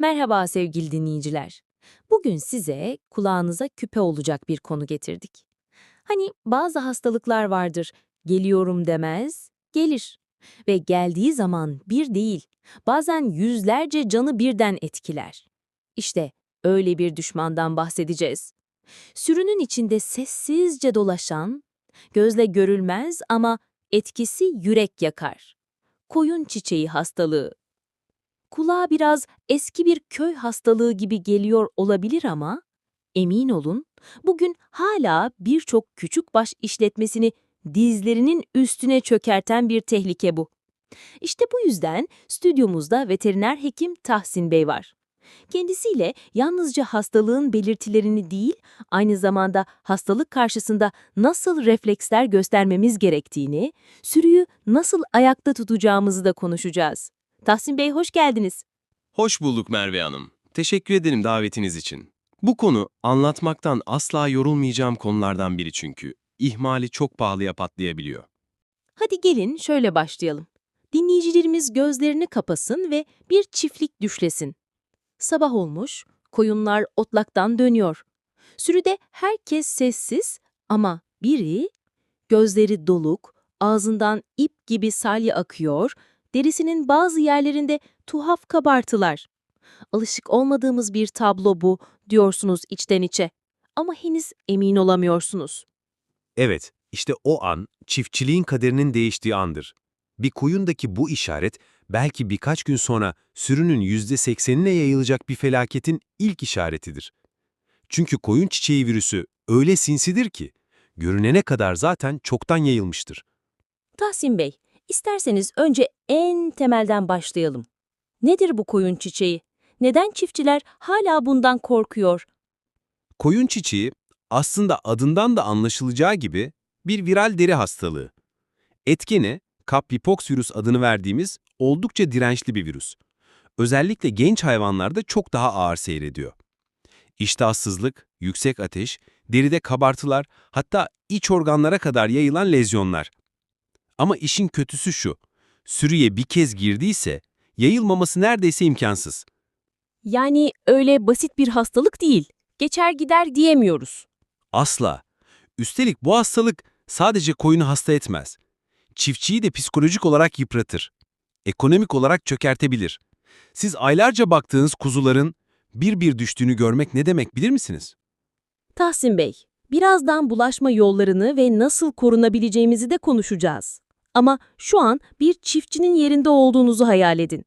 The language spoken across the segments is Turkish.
Merhaba sevgili dinleyiciler. Bugün size kulağınıza küpe olacak bir konu getirdik. Hani bazı hastalıklar vardır, geliyorum demez, gelir. Ve geldiği zaman bir değil, bazen yüzlerce canı birden etkiler. İşte öyle bir düşmandan bahsedeceğiz. Sürünün içinde sessizce dolaşan, gözle görülmez ama etkisi yürek yakar. Koyun çiçeği hastalığı. Kulağa biraz eski bir köy hastalığı gibi geliyor olabilir ama emin olun bugün hala birçok küçük baş işletmesini dizlerinin üstüne çökerten bir tehlike bu. İşte bu yüzden stüdyomuzda veteriner hekim Tahsin Bey var. Kendisiyle yalnızca hastalığın belirtilerini değil, aynı zamanda hastalık karşısında nasıl refleksler göstermemiz gerektiğini, sürüyü nasıl ayakta tutacağımızı da konuşacağız. Tahsin Bey hoş geldiniz. Hoş bulduk Merve Hanım. Teşekkür ederim davetiniz için. Bu konu anlatmaktan asla yorulmayacağım konulardan biri çünkü. İhmali çok pahalıya patlayabiliyor. Hadi gelin şöyle başlayalım. Dinleyicilerimiz gözlerini kapasın ve bir çiftlik düşlesin. Sabah olmuş, koyunlar otlaktan dönüyor. Sürüde herkes sessiz ama biri gözleri doluk, ağzından ip gibi salya akıyor, derisinin bazı yerlerinde tuhaf kabartılar. Alışık olmadığımız bir tablo bu diyorsunuz içten içe ama henüz emin olamıyorsunuz. Evet, işte o an çiftçiliğin kaderinin değiştiği andır. Bir koyundaki bu işaret belki birkaç gün sonra sürünün %80'ine yayılacak bir felaketin ilk işaretidir. Çünkü koyun çiçeği virüsü öyle sinsidir ki, görünene kadar zaten çoktan yayılmıştır. Tahsin Bey, isterseniz önce en temelden başlayalım. Nedir bu koyun çiçeği? Neden çiftçiler hala bundan korkuyor? Koyun çiçeği aslında adından da anlaşılacağı gibi bir viral deri hastalığı. Etkeni, Kaplipox virüs adını verdiğimiz oldukça dirençli bir virüs. Özellikle genç hayvanlarda çok daha ağır seyrediyor. İştahsızlık, yüksek ateş, deride kabartılar, hatta iç organlara kadar yayılan lezyonlar. Ama işin kötüsü şu, sürüye bir kez girdiyse yayılmaması neredeyse imkansız. Yani öyle basit bir hastalık değil. Geçer gider diyemiyoruz. Asla. Üstelik bu hastalık sadece koyunu hasta etmez. Çiftçiyi de psikolojik olarak yıpratır. Ekonomik olarak çökertebilir. Siz aylarca baktığınız kuzuların bir bir düştüğünü görmek ne demek bilir misiniz? Tahsin Bey, birazdan bulaşma yollarını ve nasıl korunabileceğimizi de konuşacağız. Ama şu an bir çiftçinin yerinde olduğunuzu hayal edin.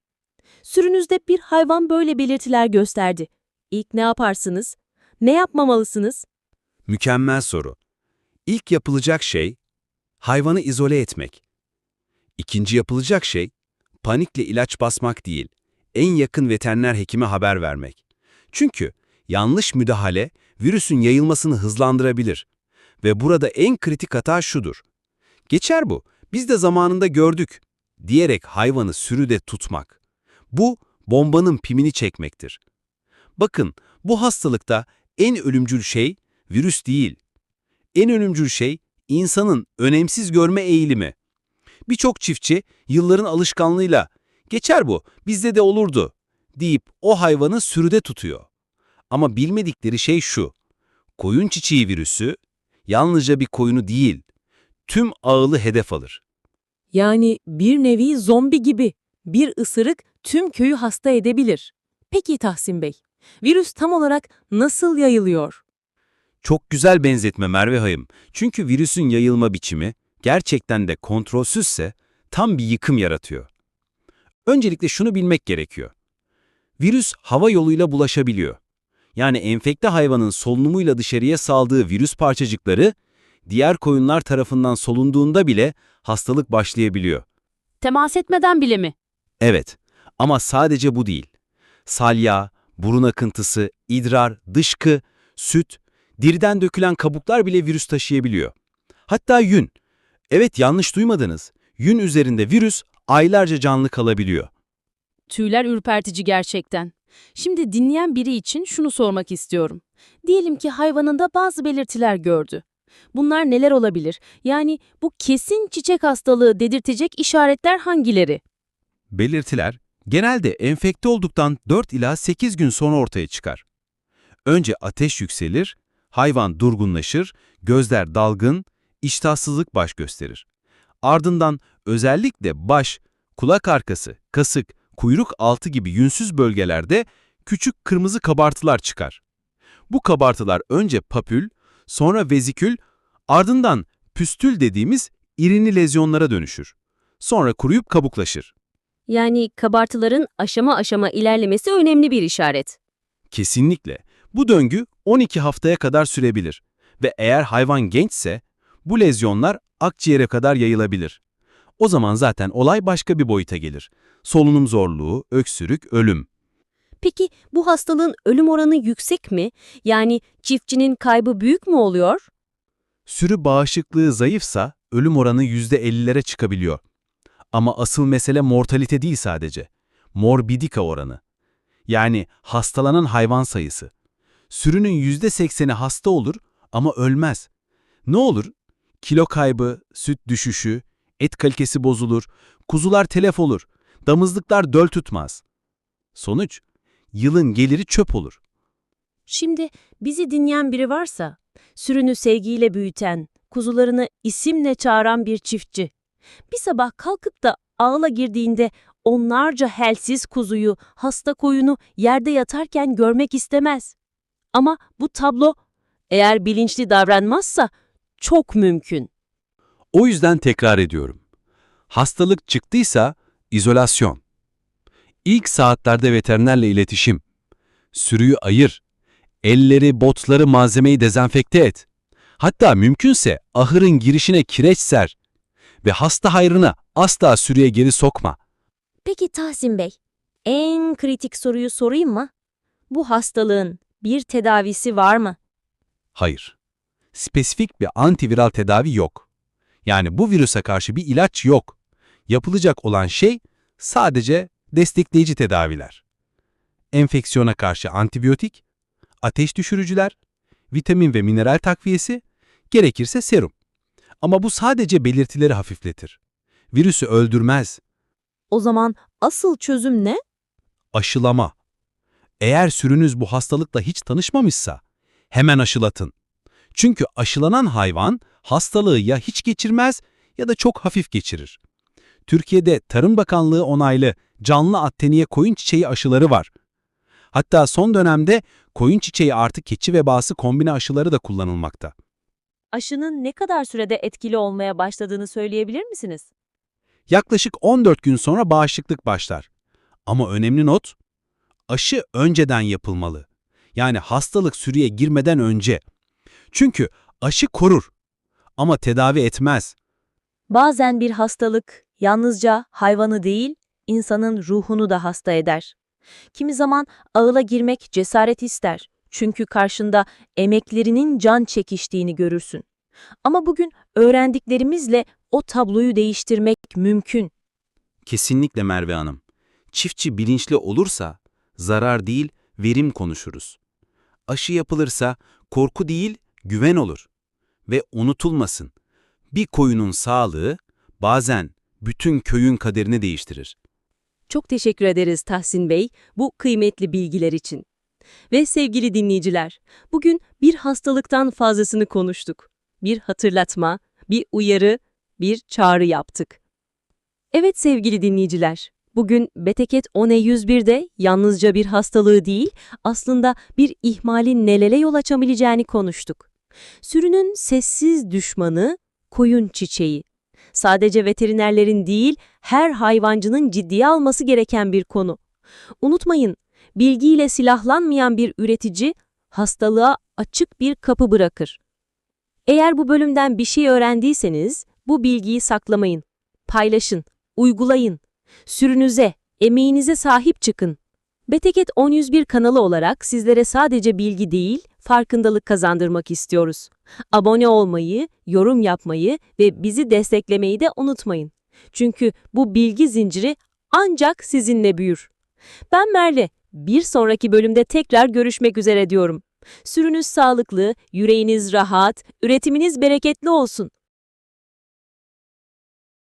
Sürünüzde bir hayvan böyle belirtiler gösterdi. İlk ne yaparsınız? Ne yapmamalısınız? Mükemmel soru. İlk yapılacak şey hayvanı izole etmek. İkinci yapılacak şey panikle ilaç basmak değil, en yakın veteriner hekime haber vermek. Çünkü yanlış müdahale virüsün yayılmasını hızlandırabilir. Ve burada en kritik hata şudur. Geçer bu, biz de zamanında gördük diyerek hayvanı sürüde tutmak. Bu bombanın pimini çekmektir. Bakın bu hastalıkta en ölümcül şey virüs değil. En ölümcül şey insanın önemsiz görme eğilimi. Birçok çiftçi yılların alışkanlığıyla geçer bu bizde de olurdu deyip o hayvanı sürüde tutuyor. Ama bilmedikleri şey şu. Koyun çiçeği virüsü yalnızca bir koyunu değil, tüm ağılı hedef alır. Yani bir nevi zombi gibi. Bir ısırık tüm köyü hasta edebilir. Peki Tahsin Bey, virüs tam olarak nasıl yayılıyor? Çok güzel benzetme Merve Hayım. Çünkü virüsün yayılma biçimi gerçekten de kontrolsüzse tam bir yıkım yaratıyor. Öncelikle şunu bilmek gerekiyor. Virüs hava yoluyla bulaşabiliyor. Yani enfekte hayvanın solunumuyla dışarıya saldığı virüs parçacıkları diğer koyunlar tarafından solunduğunda bile hastalık başlayabiliyor. Temas etmeden bile mi? Evet ama sadece bu değil. Salya, burun akıntısı, idrar, dışkı, süt, deriden dökülen kabuklar bile virüs taşıyabiliyor. Hatta yün. Evet yanlış duymadınız. Yün üzerinde virüs aylarca canlı kalabiliyor. Tüyler ürpertici gerçekten. Şimdi dinleyen biri için şunu sormak istiyorum. Diyelim ki hayvanında bazı belirtiler gördü. Bunlar neler olabilir? Yani bu kesin çiçek hastalığı dedirtecek işaretler hangileri? Belirtiler Genelde enfekte olduktan 4 ila 8 gün sonra ortaya çıkar. Önce ateş yükselir, hayvan durgunlaşır, gözler dalgın, iştahsızlık baş gösterir. Ardından özellikle baş, kulak arkası, kasık, kuyruk altı gibi yünsüz bölgelerde küçük kırmızı kabartılar çıkar. Bu kabartılar önce papül, sonra vezikül, ardından püstül dediğimiz irinli lezyonlara dönüşür. Sonra kuruyup kabuklaşır. Yani kabartıların aşama aşama ilerlemesi önemli bir işaret. Kesinlikle. Bu döngü 12 haftaya kadar sürebilir ve eğer hayvan gençse bu lezyonlar akciğere kadar yayılabilir. O zaman zaten olay başka bir boyuta gelir. Solunum zorluğu, öksürük, ölüm. Peki bu hastalığın ölüm oranı yüksek mi? Yani çiftçinin kaybı büyük mü oluyor? Sürü bağışıklığı zayıfsa ölüm oranı %50'lere çıkabiliyor. Ama asıl mesele mortalite değil sadece. Morbidika oranı. Yani hastalanan hayvan sayısı. Sürünün %80'i hasta olur ama ölmez. Ne olur? Kilo kaybı, süt düşüşü, et kalitesi bozulur, kuzular telef olur, damızlıklar döl tutmaz. Sonuç, yılın geliri çöp olur. Şimdi bizi dinleyen biri varsa, sürünü sevgiyle büyüten, kuzularını isimle çağıran bir çiftçi, bir sabah kalkıp da ağla girdiğinde onlarca helsiz kuzuyu, hasta koyunu yerde yatarken görmek istemez. Ama bu tablo, eğer bilinçli davranmazsa çok mümkün. O yüzden tekrar ediyorum. Hastalık çıktıysa izolasyon. İlk saatlerde veterinerle iletişim. Sürüyü ayır. Elleri, botları, malzemeyi dezenfekte et. Hatta mümkünse ahırın girişine kireç ser. Ve hasta hayrına asla sürüye geri sokma. Peki Tahsin Bey, en kritik soruyu sorayım mı? Bu hastalığın bir tedavisi var mı? Hayır. Spesifik bir antiviral tedavi yok. Yani bu virüse karşı bir ilaç yok. Yapılacak olan şey sadece destekleyici tedaviler. Enfeksiyona karşı antibiyotik, ateş düşürücüler, vitamin ve mineral takviyesi, gerekirse serum. Ama bu sadece belirtileri hafifletir. Virüsü öldürmez. O zaman asıl çözüm ne? Aşılama. Eğer sürünüz bu hastalıkla hiç tanışmamışsa hemen aşılatın. Çünkü aşılanan hayvan hastalığı ya hiç geçirmez ya da çok hafif geçirir. Türkiye'de Tarım Bakanlığı onaylı canlı atteniye koyun çiçeği aşıları var. Hatta son dönemde koyun çiçeği artı keçi vebası kombine aşıları da kullanılmakta. Aşının ne kadar sürede etkili olmaya başladığını söyleyebilir misiniz? Yaklaşık 14 gün sonra bağışıklık başlar. Ama önemli not, aşı önceden yapılmalı. Yani hastalık sürüye girmeden önce. Çünkü aşı korur ama tedavi etmez. Bazen bir hastalık yalnızca hayvanı değil, insanın ruhunu da hasta eder. Kimi zaman ağıla girmek cesaret ister. Çünkü karşında emeklerinin can çekiştiğini görürsün. Ama bugün öğrendiklerimizle o tabloyu değiştirmek mümkün. Kesinlikle Merve Hanım. Çiftçi bilinçli olursa zarar değil, verim konuşuruz. Aşı yapılırsa korku değil, güven olur. Ve unutulmasın, bir koyunun sağlığı bazen bütün köyün kaderini değiştirir. Çok teşekkür ederiz Tahsin Bey bu kıymetli bilgiler için. Ve sevgili dinleyiciler, bugün bir hastalıktan fazlasını konuştuk. Bir hatırlatma, bir uyarı, bir çağrı yaptık. Evet sevgili dinleyiciler, bugün Beteket 10E101'de yalnızca bir hastalığı değil, aslında bir ihmalin nelere yol açabileceğini konuştuk. Sürünün sessiz düşmanı koyun çiçeği. Sadece veterinerlerin değil, her hayvancının ciddiye alması gereken bir konu. Unutmayın, bilgiyle silahlanmayan bir üretici hastalığa açık bir kapı bırakır. Eğer bu bölümden bir şey öğrendiyseniz bu bilgiyi saklamayın. Paylaşın, uygulayın. Sürünüze, emeğinize sahip çıkın. Beteket 1001 kanalı olarak sizlere sadece bilgi değil, farkındalık kazandırmak istiyoruz. Abone olmayı, yorum yapmayı ve bizi desteklemeyi de unutmayın. Çünkü bu bilgi zinciri ancak sizinle büyür. Ben Merve, bir sonraki bölümde tekrar görüşmek üzere diyorum. Sürünüz sağlıklı, yüreğiniz rahat, üretiminiz bereketli olsun.